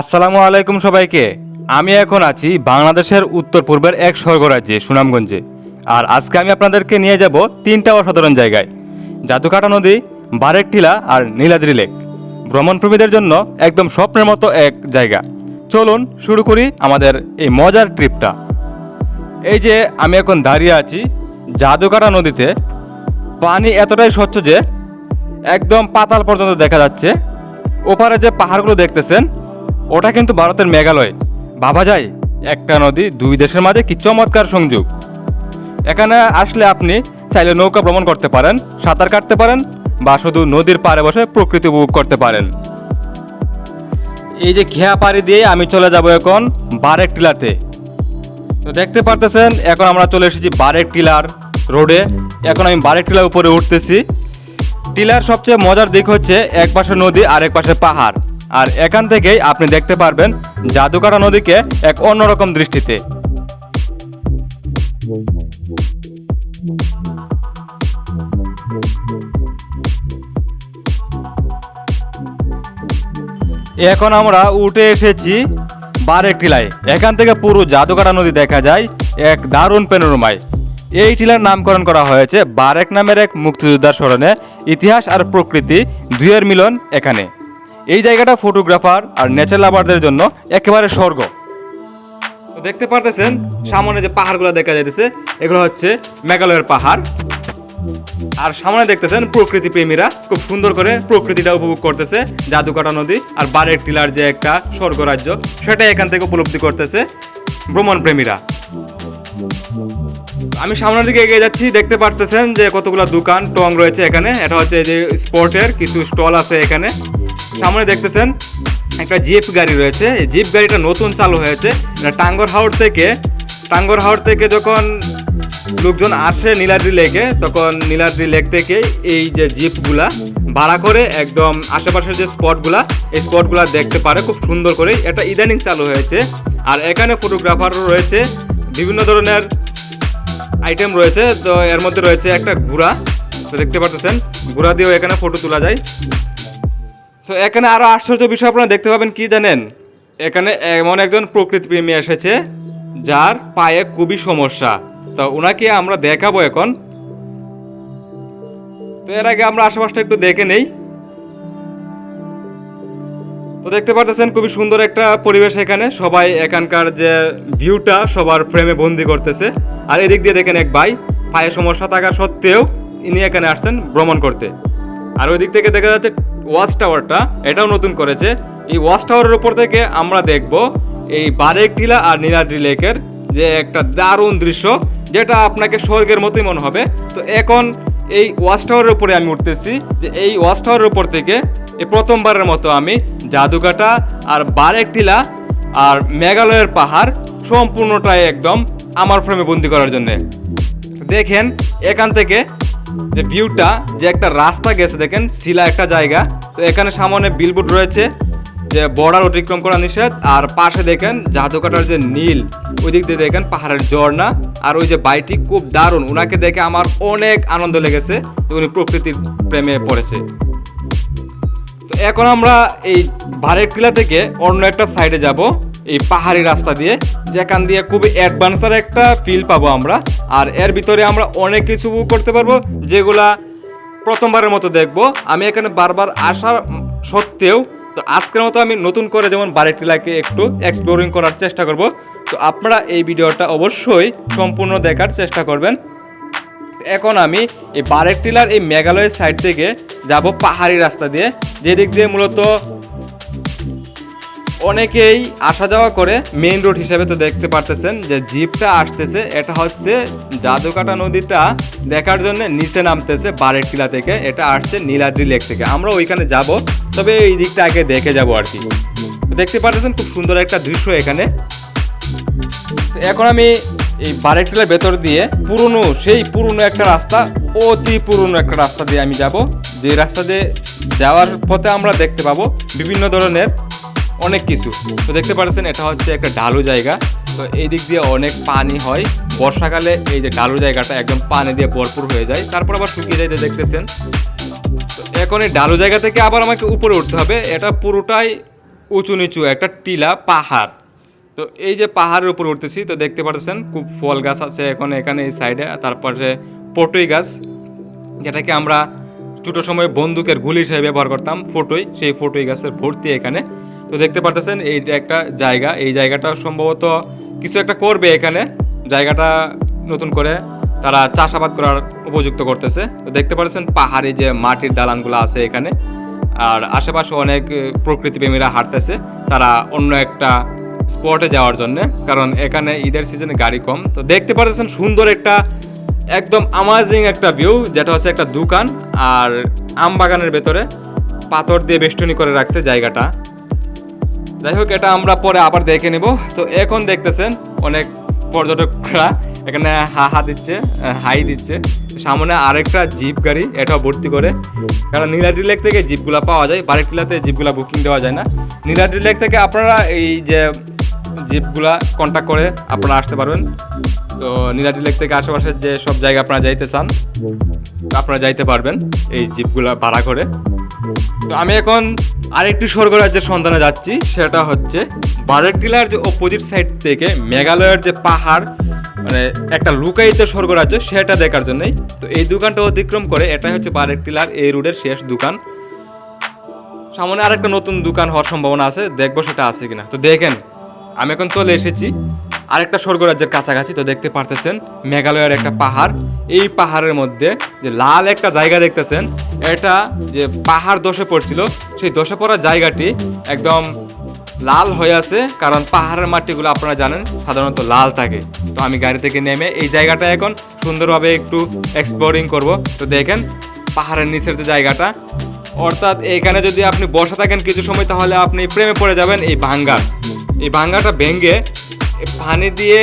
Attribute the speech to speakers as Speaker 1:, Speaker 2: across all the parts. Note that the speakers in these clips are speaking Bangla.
Speaker 1: আসসালামু আলাইকুম সবাইকে। আমি এখন আছি বাংলাদেশের উত্তর পূর্বের এক স্বর্গরাজ্যে, সুনামগঞ্জে। আর আজকে আমি আপনাদেরকে নিয়ে যাব তিনটা অসাধারণ জায়গায়। জাদুকাটা নদী, বারেক টিলা আর নীলাদ্রি লেক। ভ্রমণপ্রেমীদের জন্য একদম স্বপ্নের মতো এক জায়গা। চলুন শুরু করি আমাদের এই মজার ট্রিপটা। এই যে আমি এখন দাঁড়িয়ে আছি জাদুকাটা নদীতে, পানি এতটাই স্বচ্ছ যে একদম পাতাল পর্যন্ত দেখা যাচ্ছে। ওপারে যে পাহাড়গুলো দেখতেছেন ওটা কিন্তু ভারতের মেঘালয়। ভাবা যায়, একটা নদী দুই দেশের মাঝে কি চমৎকার সংযোগ। এখানে আসলে আপনি চাইলে নৌকা ভ্রমণ করতে পারেন, সাঁতার কাটতে পারেন, বা শুধু নদীর পাড়ে বসে প্রকৃতি উপভোগ করতে পারেন। এই যে খেয়া পাড়ি দিয়ে আমি চলে যাব এখন বারেক টিলাতে। তো দেখতে পারতেছেন, এখন আমরা চলে এসেছি বারেক টিলার রোডে। এখন আমি বারেক টিলার উপরে উঠতেছি। টিলার সবচেয়ে মজার দিক হচ্ছে এক পাশে নদী আর এক পাশে পাহাড়। আর এখান থেকেই আপনি দেখতে পারবেন জাদুকাটা নদীকে এক অন্যরকম দৃষ্টিতে। এখন আমরা উঠে এসেছি বারেক টিলায় এখান থেকে পুরো জাদুকাটা নদী দেখা যায় এক দারুণ পেনোরমায়। এই টিলার নামকরণ করা হয়েছে বারেক নামের এক মুক্তিযোদ্ধার স্মরণে। ইতিহাস আর প্রকৃতি দুইয়ের মিলন এখানে। এই জায়গাটা ফটোগ্রাফার আর নেচার লাভারদের জন্য একেবারে স্বর্গ। দেখতে পারতেছেন, সামনে যে পাহাড়গুলো দেখা যাইতেছে, এগুলো হচ্ছে মেঘালয়ের পাহাড়। আর সামনে দেখতেছেন, প্রকৃতি প্রেমীরা খুব সুন্দর করে প্রকৃতিটা উপভোগ করতেছে, জাদুকাটা নদী আর বারেক টিলার যে একটা স্বর্গরাজ্য, সেটা এখান থেকে উপলব্ধি করতেছে ভ্রমণ প্রেমীরা। আমি সামনের দিকে এগিয়ে যাচ্ছি, দেখতে পারতেছেন যে কতগুলো দোকান টং রয়েছে এখানে। এটা হচ্ছে যে স্পোর্টের কিছু স্টল আছে এখানে। সামনে দেখতেছেন একটা জিপ গাড়ি রয়েছে। জিপ গাড়িটা নতুন চালু হয়েছে। টাঙ্গর হাওড় থেকে। টাঙ্গর হাওড় থেকে যখন লোকজন আসে নীলাদ্রি লেকে তখন নীলাদ্রি লেক থেকে এই যে জিপগুলা ভাড়া করে একদম আশেপাশের যে স্পটগুলা, এই স্পটগুলা দেখতে পারে। খুব সুন্দর করে। এটা ইদানিং চালু হয়েছে। আর এখানে ফটোগ্রাফারও রয়েছে। বিভিন্ন ধরনের আইটেম রয়েছে। তো এর মধ্যে রয়েছে একটা ঘোড়া। তো দেখতে পাচ্ছেন ঘোড়া দিয়েও এখানে ফটো তোলা যায়। তো এখানে আরও আশ্চর্য বিষয় আপনারা দেখতে পাবেন, কি জানেন? এখানে এমন একজন প্রকৃতি প্রেমী এসেছে, যার পায়ে খুবই সমস্যা। তো ওনাকে আমরা দেখাবো এখন। তো এর আগে আমরা আশেপাশটা একটু দেখে নেই। তো দেখতে পাচ্ছেন খুবই সুন্দর একটা পরিবেশ এখানে। সবাই এখানকার যে ভিউটা সবার ফ্রেমে বন্দি করতেছে। আর এদিক দিয়ে দেখেন এক ভাই, পায়ে সমস্যা থাকা সত্ত্বেও ইনি এখানে আসছেন ভ্রমণ করতে। আর ওই দিক থেকে দেখা যাচ্ছে ওয়াচ টাওয়ারটা, এটাও নতুন করেছে। এই ওয়াচ টাওয়ারের উপর থেকে আমরা দেখব এই বারেক টিলা আর নীলাদ্রি লেকের যে একটা দারুণ দৃশ্য, যেটা আপনাকে স্বর্গের মতোই মনে হবে। তো এখন এই ওয়াচ টাওয়ারের উপরে আমি উঠতেছি যে এই ওয়াচ টাওয়ারের উপর থেকে এই প্রথমবারের মতো আমি জাদুকাটা আর বারেক টিলা আর মেঘালয়ের পাহাড় সম্পূর্ণটাই একদম আমার ফ্রেমে বন্দি করার জন্যে। দেখেন, এখান থেকে যে ভিউটা যে একটা রাস্তা গেছে, দেখেন, শিলা একটা জায়গা। তো এখানে সামনে বিলবোর্ড রয়েছে যে বর্ডার অতিক্রম করা নিষেধ, আর পাশে দেখেন জাদুকাটার যে নীল ওই দিক দিয়ে দেখেন, পাহাড়ের ঝর্ণা, আর ওই যে বাইটি খুব দারুণ। ওনাকে দেখে আমার অনেক আনন্দ লেগেছে উনি প্রকৃতির প্রেমে পড়েছে। তো এখন আমরা এই ভারের টিলা থেকে অন্য একটা সাইডে যাব। এই পাহাড়ি রাস্তা দিয়ে, যেখান দিয়ে খুবই অ্যাডভান্সার একটা ফিল পাবো আমরা। আর এর ভিতরে আমরা অনেক কিছু করতে পারব, যেগুলা প্রথমবারের মতো দেখব। আমি এখানে বারবার আসার সত্ত্বেও, তো আজকের মতো আমি নতুন করে যেমন বারেক টিলাকে একটু এক্সপ্লোরিং করার চেষ্টা করব, তো আপনারা এই ভিডিওটা অবশ্যই সম্পূর্ণ দেখার চেষ্টা করবেন। এখন আমি এই বারেক টিলার এই মেঘালয়ের সাইড থেকে যাব পাহাড়ি রাস্তা দিয়ে, যেদিক দিয়ে মূলত অনেকেই আসা যাওয়া করে মেইন রোড হিসেবে তো দেখতে পারতেছেন যে জিপটা আসতেছে, এটা হচ্ছে জাদুকাটা নদীটা দেখার জন্য নিচে নামতেছে বারের টিলা থেকে, এটা আসছে নীলাদ্রি লেক থেকে। আমরা ওইখানে যাব, তবে এই দিকটা আগে দেখে যাব আর কি। দেখতে পারতেছেন খুব সুন্দর একটা দৃশ্য এখানে। এখন আমি এই বারের বারেকটিলার ভেতর দিয়ে পুরনো, সেই পুরনো একটা রাস্তা, অতি পুরনো একটা রাস্তা দিয়ে আমি যাব, যে রাস্তা দিয়ে যাওয়ার পথে আমরা দেখতে পাবো বিভিন্ন ধরনের অনেক কিছু। তো দেখতে পাচ্ছেন এটা হচ্ছে একটা ঢালু জায়গা। তো এই দিক দিয়ে অনেক পানি হয়। বর্ষাকালে এই যে ঢালু জায়গাটা একদম পানি দিয়ে ভরপুর হয়ে যায়। তারপর আবার শুকিয়ে যায়, দেখতেছেন। তো এখন এই ঢালু জায়গা থেকে আবার আমাকে উপরে উঠতে হবে। এটা পুরোটাই উঁচু নিচু, একটা টিলা, পাহাড়। তো এই যে পাহাড়ের উপর উঠতেছি, তো দেখতে পাচ্ছেন খুব ফল গাছ আছে এখন এখানে এই সাইডে। তারপরে পটই গাছ, যেটাকে আমরা ছোটো সময় বন্দুকের গুলি হিসেবে ব্যবহার করতাম, ফটোই। সেই ফটোই গাছের ভর্তি এখানে। তো দেখতে পারতেছেন, এইটা একটা জায়গা। এই জায়গাটা সম্ভবত কিছু একটা করবে এখানে। জায়গাটা নতুন করে তারা চাষাবাদ করার উপযুক্ত করতেছে। তো দেখতে পাচ্ছেন পাহাড়ি যে মাটির দালানগুলো আছে এখানে। আর আশেপাশে অনেক প্রকৃতিপ্রেমীরা হাঁটতেছে। তারা অন্য একটা স্পটে যাওয়ার জন্য। কারণ এখানে ঈদের সিজনে গাড়ি কম। তো দেখতে পারতেছেন সুন্দর একটা, একদম আমাজিং একটা ভিউ যেটা হচ্ছে একটা দোকান। আর আম বাগানের ভেতরে পাথর দিয়ে বেষ্টনী করে রাখছে জায়গাটা। যাই হোক এটা আমরা পরে আবার দেখে নেব। তো এখন দেখতেছেন অনেক পর্যটকরা এখানে হা হা দিচ্ছে, হাই দিচ্ছে। সামনে আরেকটা জিপ গাড়ি, এটাও ভর্তি করে। কারণ নীলাদ্রি লেক থেকে জিপগুলো পাওয়া যায়, বারেকটিলাতে জিপগুলো বুকিং দেওয়া যায় না। নীলাদ্রি লেক থেকে আপনারা এই যে জিপগুলা কন্ট্যাক্ট করে আপনারা আসতে পারবেন। তো নীলাদ্রি লেক থেকে আশেপাশের যে সব জায়গা আপনারা যাইতে চান, আপনারা যাইতে পারবেন এই জিপগুলা ভাড়া করে। তো আমি এখন আরেকটি স্বর্গরাজ্যের সন্ধানে যাচ্ছি, সেটা হচ্ছে বারেকটিলার যে অপোজিট সাইড থেকে মেঘালয়ের যে পাহাড় মানে একটা লুকায়িত স্বর্গরাজ্য, সেটা দেখার জন্যই। তো এই দোকানটা অতিক্রম করে এটাই হচ্ছে বারেকটিলার এই রোডের শেষ দোকান। সামনে আরেকটা নতুন দোকান হওয়ার সম্ভাবনা আছে, দেখব সেটা আছে কিনা। তো দেখেন, আমি এখন চলে এসেছি আরেকটা স্বর্গরাজ্যের কাছাকাছি, তো দেখতে পারতেছেন মেঘালয়ের একটা পাহাড়। এই পাহাড়ের মধ্যে যে লাল একটা জায়গা দেখতেছেন, এটা যে পাহাড় দশে পড়ছিল, সেই দশে পড়া জায়গাটি একদম লাল হয়ে আছে, কারণ পাহাড়ের মাটিগুলো আপনারা জানেন, সাধারণত লাল থাকে। তো আমি গাড়ি থেকে নেমে এই জায়গাটা এখন সুন্দরভাবে একটু এক্সপ্লোরিং করব। তো দেখেন, পাহাড়ের নিচের যে জায়গাটা, অর্থাৎ এখানে যদি আপনি বসে থাকেন কিছু সময়, তাহলে আপনি প্রেমে পড়ে যাবেন এই ভাঙ্গা এই ভাঙ্গাটা ভেঙে এই পানি দিয়ে,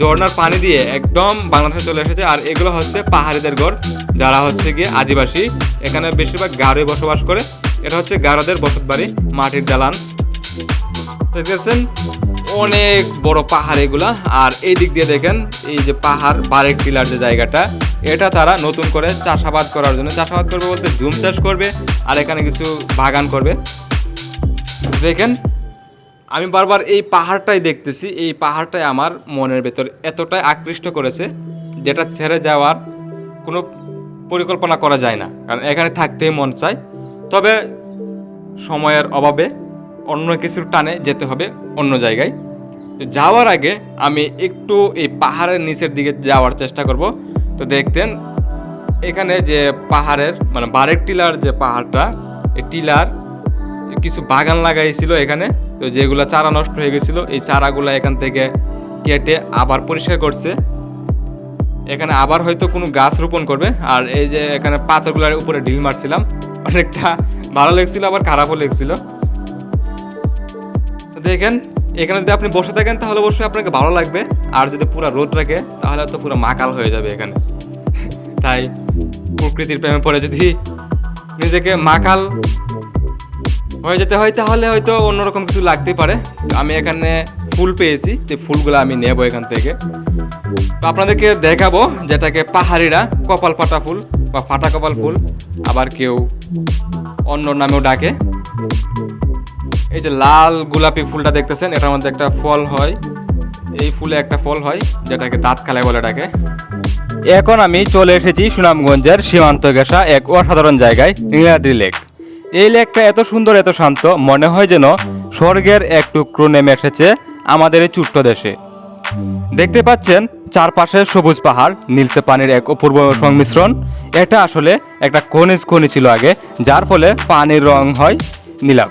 Speaker 1: ঝর্ণার পানি দিয়ে একদম বাংলাদেশে চলে এসেছে। আর এগুলো হচ্ছে পাহাড়িদের ঘর যারা হচ্ছে গিয়ে আদিবাসী। এখানে বেশিরভাগ গারোয় বসবাস করে। এটা হচ্ছে গারোদের বসত বাড়ি মাটির দালান। দেখতেছেন? অনেক বড় পাহাড় এগুলা। আর এই দিক দিয়ে দেখেন, এই যে পাহাড়, বারেক টিলার যে জায়গাটা, এটা তারা নতুন করে চাষাবাদ করার জন্য চাষাবাদ করবে বলতে জুম চাষ করবে, আর এখানে কিছু বাগান করবে। দেখেন আমি বারবার এই পাহাড়টাই দেখতেছি, এই পাহাড়টাই আমার মনের ভেতর এতটাই আকৃষ্ট করেছে যেটা ছেড়ে যাওয়ার কোনো পরিকল্পনা করা যায় না। কারণ এখানে থাকতেই মন চায়। তবে সময়ের অভাবে অন্য কিছুর টানে যেতে হবে অন্য জায়গায়। তো যাওয়ার আগে আমি একটু এই পাহাড়ের নিচের দিকে যাওয়ার চেষ্টা করব। তো দেখতেন, এখানে যে পাহাড়ের মানে বারেক টিলার যে পাহাড়টা, এই টিলার কিছু বাগান লাগাইছিল এখানে। তো যেগুলো চারা নষ্ট হয়ে গেছিল, এই চারাগুলো এখান থেকে কেটে আবার পরিষ্কার করছে। এখানে আবার হয়তো কোনো গাছ রোপণ করবে। আর এই যে এখানে পাথরগুলোর উপরে ঢিল মারছিলাম, অনেকটা ভালো লেগছিল, আবার খারাপও লেগছিল। দেখেন, এখানে যদি আপনি বসে থাকেন, তাহলে অবশ্যই আপনাকে ভালো লাগবে। আর যদি পুরো রোদ রাখে, তাহলে তো পুরো মাকাল হয়ে যাবে এখানে। তাই প্রকৃতির প্রেমে পড়ে যদি নিজেকে মাকাল হয়ে যেতে হয়, তাহলে হয়তো অন্যরকম কিছু লাগতেই পারে। আমি এখানে ফুল পেয়েছি, যে ফুলগুলো আমি নেব এখান থেকে। তো আপনাদেরকে দেখাবো যেটাকে পাহাড়িরা কপাল ফাটা ফুল বা ফাটা কপাল ফুল, আবার কেউ অন্য নামেও ডাকে। এই যে লাল গোলাপি ফুলটা দেখতেছেন, এটার মধ্যে একটা ফল হয়। এই ফুলে একটা ফল হয়, যেটাকে দাঁত খালায় বলে ডাকে। এখন আমি চলে এসেছি সুনামগঞ্জের সীমান্ত ঘেঁষা এক অসাধারণ জায়গায় নীলাদ্রি লেক। এই লেকটা এত সুন্দর, এত শান্ত, মনে হয় যেন স্বর্গের এক টুকরো নেমে এসেছে আমাদের এই ছোট্ট দেশে। দেখতে পাচ্ছেন, চারপাশে সবুজ পাহাড় নীলসে পানির এক অপূর্ব সংমিশ্রণ। এটা আসলে একটা খনিজ খনি ছিল আগে, যার ফলে পানির রং হয় নীলাভ।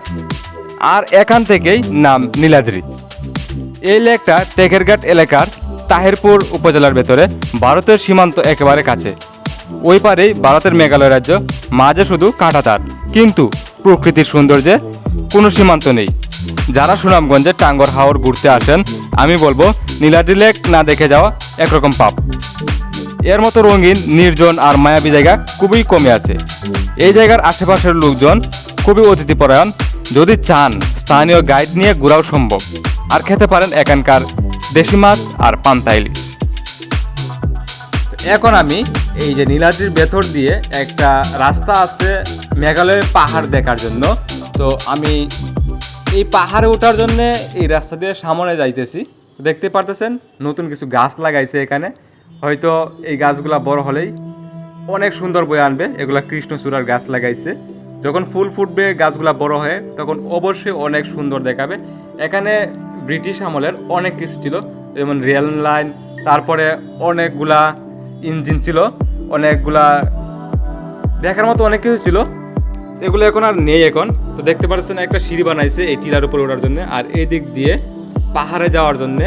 Speaker 1: আর এখান থেকেই নাম নীলাদ্রি। এই লেকটা টেকেরঘাট এলাকার তাহিরপুর উপজেলার ভেতরে, ভারতের সীমান্ত একেবারে কাছে। ওই পারেই ভারতের মেঘালয় রাজ্য, মাঝে শুধু কাঁটাতার। কিন্তু প্রকৃতির সৌন্দর্যে কোনো সীমান্ত নেই। যারা সুনামগঞ্জে টাঙ্গর হাওর ঘুরতে আসেন, আমি বলব, নীলাদ্রি লেক না দেখে যাওয়া একরকম পাপ। এর মতো রঙিন, নির্জন আর মায়াবী জায়গা খুবই কমে আছে। এই জায়গার আশেপাশের লোকজন খুবই অতিথিপরায়ণ। যদি চান স্থানীয় গাইড নিয়ে ঘোরাও সম্ভব, আর খেতে পারেন এখানকার দেশি মাছ আর পান্তা ইলিশ। এখন আমি এই যে নীলাদ্রির ভেতর দিয়ে একটা রাস্তা আছে মেঘালয়ের পাহাড় দেখার জন্য। তো আমি এই পাহাড়ে ওঠার জন্য এই রাস্তা দিয়ে সামনে যাইতেছি। দেখতে পারতেছেন, নতুন কিছু গাছ লাগাইছে এখানে। হয়তো এই গাছগুলা বড় হলেই অনেক সুন্দর বয়ে আনবে। এগুলা কৃষ্ণচূড়ার গাছ লাগাইছে। যখন ফুল ফুটবে, গাছগুলা বড় হয়ে, তখন অবশ্যই অনেক সুন্দর দেখাবে। এখানে ব্রিটিশ আমলের অনেক কিছু ছিল, যেমন রেল লাইন, তারপরে অনেকগুলা ইঞ্জিন ছিল, অনেকগুলা দেখার মতো অনেক কিছু ছিল। এগুলো এখন আর নেই এখন। তো দেখতে পাচ্ছেন একটা সিঁড়ি বানাইছে এই টিলার উপরে ওঠার জন্য। আর এই দিক দিয়ে পাহাড়ে যাওয়ার জন্য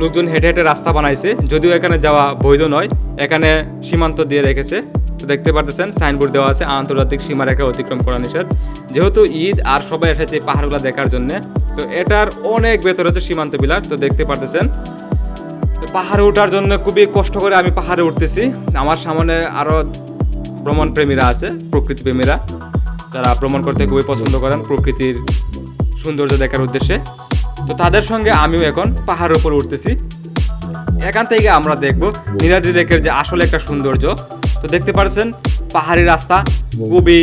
Speaker 1: লোকজন হেঁটে হেঁটে রাস্তা বানাইছে। যদিও এখানে যাওয়া বৈধ নয়, এখানে সীমান্ত দিয়ে রেখেছে। তো দেখতে পাচ্ছেন সাইনবোর্ড দেওয়া আছে, আন্তর্জাতিক সীমারেখা অতিক্রম করা নিষেধ। যেহেতু ঈদ আর সবাই এসেছে পাহাড়গুলো দেখার জন্য, তো এটার অনেক ভেতর হচ্ছে সীমান্ত বিলার তো দেখতে তো পাহাড়ে ওঠার জন্য খুবই কষ্ট করে আমি পাহাড়ে উঠতেছি। আমার সামনে আরও ভ্রমণ প্রেমীরা আছে, প্রকৃতি প্রেমীরা। যারা ভ্রমণ করতে খুবই পছন্দ করেন প্রকৃতির সৌন্দর্য দেখার উদ্দেশ্যে। তো তাদের সঙ্গে আমিও এখন পাহাড়ের উপর উঠতেছি। এখান থেকে আমরা দেখব নীলাদ্রি লেকের যে আসলে একটা সৌন্দর্য। তো দেখতে পাচ্ছেন, পাহাড়ি রাস্তা খুবই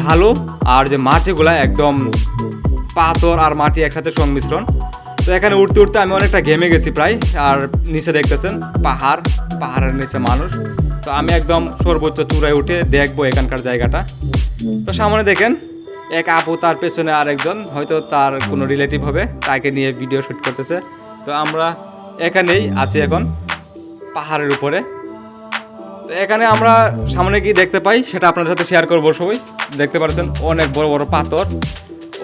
Speaker 1: ঢালু আর যে মাটিগুলা একদম পাথর আর মাটি একসাথে সংমিশ্রণ। তো এখানে উঠতে উঠতে আমি অনেকটা গেমে গেছি প্রায়, আর নিচে দেখতেছেন পাহাড়, পাহাড়ের নিচে মানুষ। তো আমি একদম সর্বোচ্চ চূড়ায় উঠে দেখব এখানকার জায়গাটা। তো সামনে দেখেন, এক আপু তার পেছনে আরেকজন, হয়তো তার কোনো রিলেটিভ হবে, তাকে নিয়ে ভিডিও শ্যুট করতেছে। তো আমরা এখানেই আছি এখন, পাহাড়ের উপরে। তো এখানে আমরা সামনে কি দেখতে পাই, সেটা আপনার সাথে শেয়ার করব সবাই। দেখতে পাচ্ছেন, অনেক বড় বড় পাথর।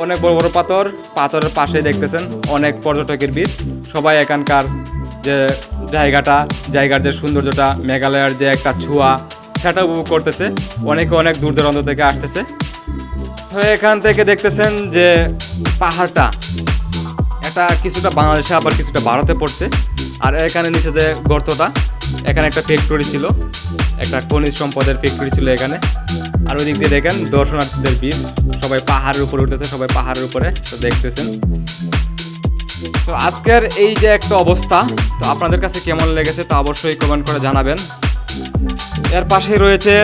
Speaker 1: অনেক বড় বড় পাথর, পাথরের পাশে দেখতেছেন অনেক পর্যটকের ভিড়। সবাই এখানকার যে জায়গাটা, জায়গার যে সৌন্দর্যটা, মেঘালয়ের যে একটা ছোঁয়া, সেটা উপভোগ করতেছে। অনেকে অনেক দূর দূরান্ত থেকে আসতেছে। তো এখান থেকে দেখতেছেন যে পাহাড়টা, এটা কিছুটা বাংলাদেশে, আবার কিছুটা ভারতে পড়ছে। আর এখানে নিচে যে গর্তটা। এখানে একটা ফ্যাক্টরি ছিল, একটা খনিজ সম্পদের ফ্যাক্টরি ছিল এখানে। আর ওই দিক দিয়ে দেখেন দর্শনার্থীদের ভিড়, সবাই পাহাড়ের উপরে উঠেছে সবাই পাহাড়ের উপরে তো দেখতেছেন। তো আজকের এই যে একটা অবস্থা, তো আপনাদের কাছে কেমন লেগেছে তা অবশ্যই কমেন্ট করে জানাবেন। এর পাশে রয়েছে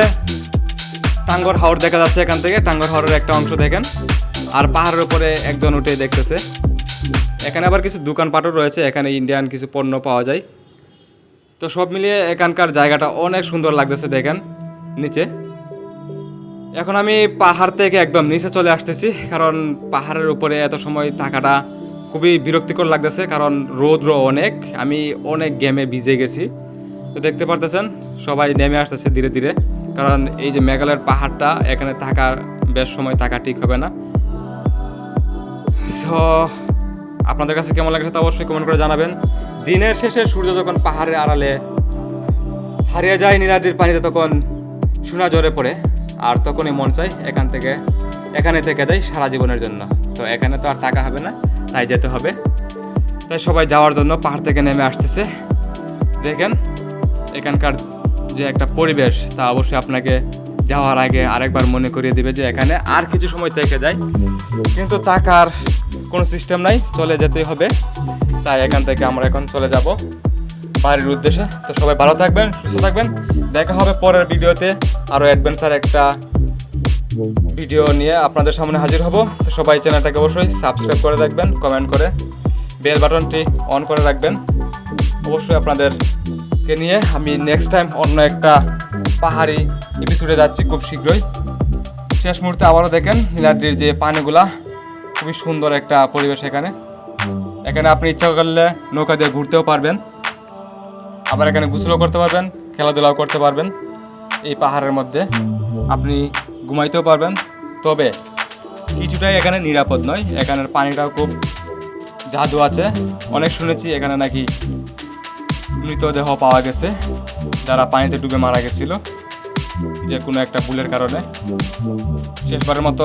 Speaker 1: টাঙ্গর হাওর দেখা যাচ্ছে এখান থেকে। টাঙ্গর হাওরের একটা অংশ দেখেন, আর পাহাড়ের উপরে একজন উঠে দেখতেছে। এখানে আবার কিছু দোকানপাটও রয়েছে, এখানে ইন্ডিয়ান কিছু পণ্য পাওয়া যায়। তো সব মিলিয়ে এখানকার জায়গাটা অনেক সুন্দর লাগতেছে, দেখেন, নিচে। এখন আমি পাহাড় থেকে একদম নিচে চলে আসতেছি, কারণ পাহাড়ের উপরে এত সময় থাকাটা খুবই বিরক্তিকর লাগতেছে, কারণ রৌদ্র অনেক, আমি অনেক গেমে ভিজে গেছি। তো দেখতে পারতেছেন, সবাই নেমে আসতেছে ধীরে ধীরে, কারণ এই যে মেঘালয়ের পাহাড়টা, এখানে থাকার, বেশ সময় থাকা ঠিক হবে না। তো আপনাদের কাছে কেমন লাগছে তা অবশ্যই কমেন্ট করে জানাবেন। দিনের শেষে সূর্য যখন পাহাড়ের আড়ালে হারিয়ে যায় নীলাদ্রির পানিতে তখন সোনা জ্বরে পড়ে, আর তখনই মন চাই এখান থেকে, এখানে থেকে যাই সারা জীবনের জন্য। তো এখানে তো আর থাকা হবে না, তাই যেতে হবে। তাই সবাই যাওয়ার জন্য পাহাড় থেকে নেমে আসতেছে। দেখেন এখানকার যে একটা পরিবেশ, তা অবশ্যই আপনাকে যাওয়ার আগে আরেকবার মনে করিয়ে দিবে যে এখানে আর কিছু সময় থেকে যায়। কিন্তু টাকার কোনো সিস্টেম নাই, চলে যেতেই হবে। তাই এখান থেকে আমরা এখন চলে যাব বাড়ির উদ্দেশ্যে। তো সবাই ভালো থাকবেন, সুস্থ থাকবেন। দেখা হবে পরের ভিডিওতে আরও অ্যাডভেঞ্চার একটা ভিডিও নিয়ে আপনাদের সামনে হাজির হব। তো সবাই চ্যানেলটাকে অবশ্যই সাবস্ক্রাইব করে রাখবেন কমেন্ট করে বেল বাটনটি অন করে রাখবেন। অবশ্যই আপনাদেরকে নিয়ে আমি নেক্সট টাইম অন্য একটা পাহাড়ি এপিসোডে যাচ্ছি খুব শীঘ্রই। শেষ মুহূর্তে আবারও দেখেন নীলাদ্রির যে পানিগুলা খুবই সুন্দর একটা পরিবেশ এখানে। এখানে আপনি ইচ্ছা করলে নৌকা দিয়ে ঘুরতেও পারবেন। আবার এখানে গোসলও করতে পারবেন, খেলাধুলাও করতে পারবেন এই পাহাড়ের মধ্যে। আপনি ঘুমাইতেও পারবেন। তবে কিছুটাই এখানে নিরাপদ নয়। এখানের পানিটাও খুব জাদু আছে। অনেক শুনেছি এখানে নাকি মৃতদেহ পাওয়া গেছে। যারা পানিতে ডুবে মারা গেছিল। যে কোনো একটা ভুলের কারণে। শেষবারের মতো